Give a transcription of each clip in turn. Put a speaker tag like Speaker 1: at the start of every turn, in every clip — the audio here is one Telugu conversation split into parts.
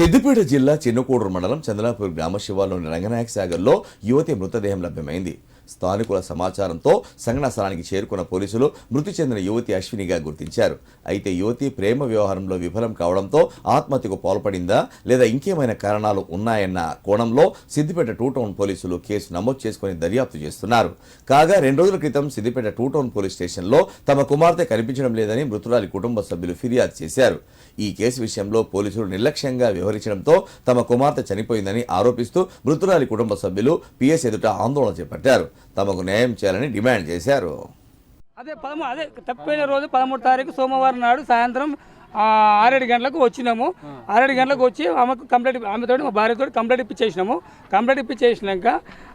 Speaker 1: సిద్దిపేట జిల్లా చిన్నకూడూరు మండలం చంద్రాపూర్ గ్రామ శివార్లోని రంగనాయక సాగర్లో యువతి మృతదేహం లభ్యమైంది. స్థానికుల సమాచారంతో సంఘటనా స్థలానికి చేరుకున్న పోలీసులు మృతి చెందిన యువతి అశ్వినిగా గుర్తించారు. అయితే యువతి ప్రేమ వ్యవహారంలో విఫలం కావడంతో ఆత్మహత్యకు పాల్పడిందా లేదా ఇంకేమైనా కారణాలు ఉన్నాయన్న కోణంలో సిద్దిపేట టూ టౌన్ పోలీసులు కేసు నమోదు చేసుకుని దర్యాప్తు చేస్తున్నారు. కాగా రెండు రోజుల క్రితం సిద్దిపేట టూ టౌన్ పోలీస్ స్టేషన్లో తమ కుమార్తె కనిపించడం లేదని మృతురాలి కుటుంబ సభ్యులు ఫిర్యాదు చేశారు. ఈ కేసు విషయంలో పోలీసులు నిర్లక్ష్యంగా వ్యవహరించడంతో తమ కుమార్తె చనిపోయిందని ఆరోపిస్తూ మృతురాలి కుటుంబ సభ్యులు పిఎస్ ఎదుట ఆందోళన చేపట్టారు. తమకు న్యాయం చేయాలని డిమాండ్ చేశారు.
Speaker 2: అదే పదమూడు అదే తప్పిపోయిన రోజు పదమూడు తారీఖు సోమవారం నాడు సాయంత్రం ఆ, ఆరేడు గంటలకు వచ్చినాము. ఆరేడు గంటలకు వచ్చి ఆమెకు కంప్లైంట్ ఆమెతో మా భార్యతో కంప్లైంట్ ఇప్పించేసినాము. కంప్లైంట్ ఇప్పించేసినాక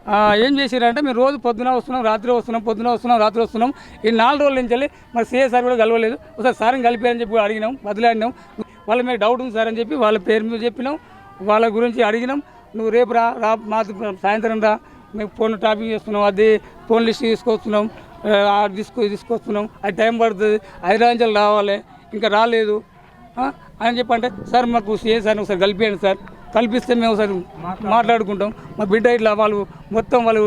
Speaker 2: ఆ, ఏం చేసిరంటే మేము రోజు పొద్దున వస్తున్నాం రాత్రి వస్తున్నాం పొద్దున వస్తున్నాం రాత్రి వస్తున్నాం. ఈ నాలుగు రోజుల నుంచి వెళ్ళి మరి సిఎస్ఆర్ కూడా కలవలేదు. ఒకసారి సార్ని కలిపారని చెప్పి అడిగినాం బదిలాడినాం. వాళ్ళ మీద డౌట్ ఉంది సార్ అని చెప్పి వాళ్ళ పేరు మీద చెప్పినాం. వాళ్ళ గురించి అడిగినాం. నువ్వు రేపు రా రా మా సాయంత్రం రా. మేము ఫోన్ టాపింగ్ చేస్తున్నాం అది ఫోన్ లిస్ట్ తీసుకొస్తున్నాం ఆ, తీసుకు తీసుకొస్తున్నాం. అది టైం పడుతుంది హైదరాబాద్ రావాలి ఇంకా రాలేదు. అని చెప్పంటే సార్ మాకు సీఏ సార్ ఒకసారి కలిపియండి సార్. కల్పిస్తే మేము ఒకసారి మాట్లాడుకుంటాం. మా బిడ్డ ఇట్లా వాళ్ళు మొత్తం వాళ్ళు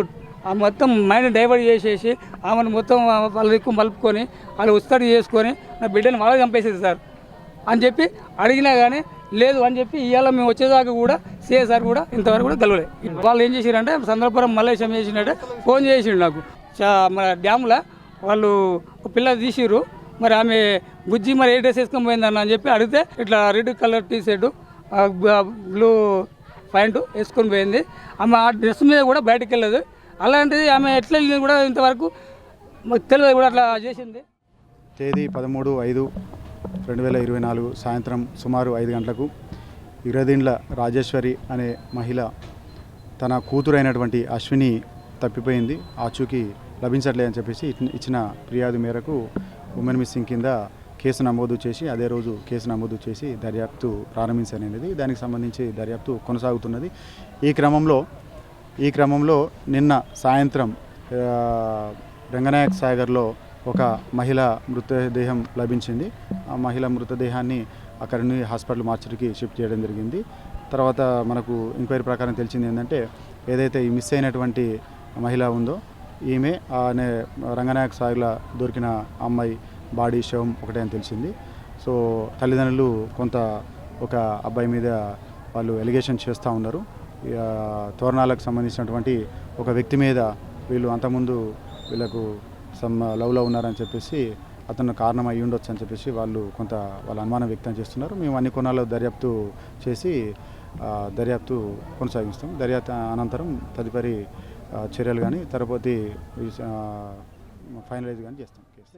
Speaker 2: ఆ మొత్తం మైండ్ డైవర్ట్ చేసేసి ఆమెను మొత్తం వాళ్ళ ఎక్కువ మలుపుకొని వాళ్ళు ఉస్తడి చేసుకొని నా బిడ్డని వాళ్ళే చంపేసేది సార్. అని చెప్పి అడిగినా కానీ లేదు అని చెప్పి ఇవాళ మేము వచ్చేదాకా కూడా సిఎస్ఆర్ కూడా ఇంతవరకు కూడా కలవలే వాళ్ళు ఏం చేశారంటే సందర్భం మల్లేశం చేసినట్టే ఫోన్ చేసిండు నాకు. చా- మన డ్యామ్లో వాళ్ళు ఒక పిల్ల తీసిరు మరి ఆమె బుజ్జి మరి ఏ డ్రెస్ వేసుకొని పోయిందన్న అని చెప్పి అడిగితే ఇట్లా red colour T shirt blue pant వేసుకొని పోయింది. ఆమె ఆ డ్రెస్ మీద కూడా బయటకు వెళ్ళదు. అలాంటిది ఆమె ఎట్లా వెళ్ళింది కూడా ఇంతవరకు మాకు తెలియదు కూడా అట్లా చేసింది.
Speaker 3: తేదీ పదమూడు ఐదు రెండు వేల ఇరవై నాలుగు సాయంత్రం సుమారు ఐదు గంటలకు ఇరదిండ్ల రాజేశ్వరి అనే మహిళ తన కూతురైనటువంటి అశ్విని తప్పిపోయింది. ఆచూకీ లభించట్లేదని చెప్పేసి ఇచ్చిన- ఫిర్యాదు మేరకు ఉమెన్ మిస్సింగ్ కింద కేసు నమోదు చేసి అదే రోజు కేసు నమోదు చేసి దర్యాప్తు ప్రారంభించనేది. దానికి సంబంధించి దర్యాప్తు కొనసాగుతున్నది. ఈ క్రమంలో ఈ క్రమంలో నిన్న సాయంత్రం రంగనాయక్ సాగర్లో ఒక మహిళ మృతదేహం లభించింది. ఆ మహిళ మృతదేహాన్ని అక్కడ నుండి హాస్పిటల్ మార్చరికి షిఫ్ట్ చేయడం జరిగింది. తర్వాత మనకు ఎంక్వైరీ ప్రకారం తెలిసింది ఏంటంటే ఏదైతే ఈ మిస్ అయినటువంటి మహిళ ఉందో ఈమె అనే రంగనాయక సాయిలా దొరికిన అమ్మాయి బాడీ శవం ఒకటే అని తెలిసింది. సో తల్లిదండ్రులు కొంత ఒక అబ్బాయి మీద వాళ్ళు ఎలిగేషన్ చేస్తూ ఉన్నారు. ఇక తోరణాలకు సంబంధించినటువంటి ఒక వ్యక్తి మీద వీళ్ళు అంతకుముందు వీళ్ళకు సమ్ లవ్లో ఉన్నారని చెప్పేసి అతను కారణం అయి ఉండొచ్చు అని చెప్పేసి వాళ్ళు కొంత వాళ్ళ అనుమానం వ్యక్తం చేస్తున్నారు. మేము అన్ని కోణాలు దర్యాప్తు చేసి దర్యాప్తు కొనసాగిస్తాం. దర్యాప్తు అనంతరం తదుపరి చర్యలు కానీ తరుపతి ఫైనలైజ్ కానీ చేస్తాం. కేసు